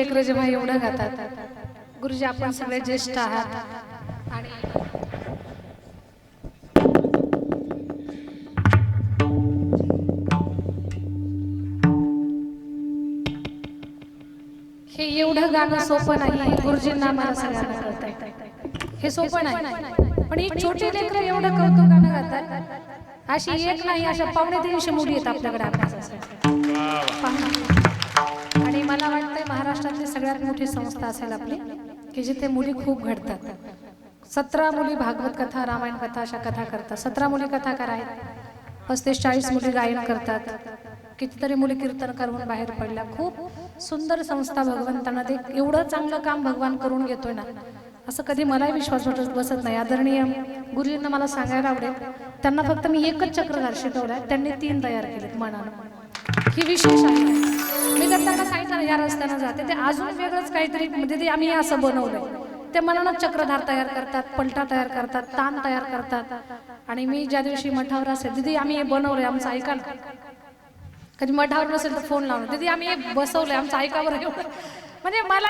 लेकरं जेव्हा एवढं गातात गुरुजी आपण सगळे ज्येष्ठ आहात. आणि हे एवढं गाणं सोपं नाही गुरुजींना मला सगळ्यांना कळतंय. हे सोपं नाही. पण ही छोटी लेकरं एवढं कौतुक गाणं गातात. अशी एक नाही अशा पावणे तीनशे मुली आहेत आपल्याकडे अभ्यासासाठी पहा. आणि मला वाटतंय महाराष्ट्रातली सगळ्यात मोठी संस्था असेल आपली की जिथे मुली खूप घडतात. सतरा मुली भागवत कथा रामायण कथा अशा कथा करतात. सतरा मुली कथाकार आहेत. पस्तीस चाळीस मुली गायन करतात. कितीतरी मुली कीर्तन करून बाहेर पडल्या. खूप सुंदर संस्था भगवंतांना ते एवढं चांगलं काम भगवान करून घेतोय ना असं कधी मलाही विश्वास वाटत बसत नाही. आदरणीय गुरुजींना मला सांगायला आवडेल त्यांना फक्त मी एकच चक्रधार शिकवलाय त्यांनी तीन तयार केलेत मनानं. ही विशेष आहे. मी जर त्यांना सांगितलं ना, या रस्त्यानं जाते. ते अजून वेगळंच काहीतरी म्हणजे ते आम्ही असं बनवलंय. ते मनानं चक्रधार तयार करतात पलटा तयार करतात ताण तयार करतात. आणि मी ज्या दिवशी मठावर असेल दिदी आम्ही हे बनवलंय आमचं ऐका कधी मठावर नसेल तर फोन लावणार. दिदी आम्ही हे बसवलंय आमचं ऐकावर म्हणजे मला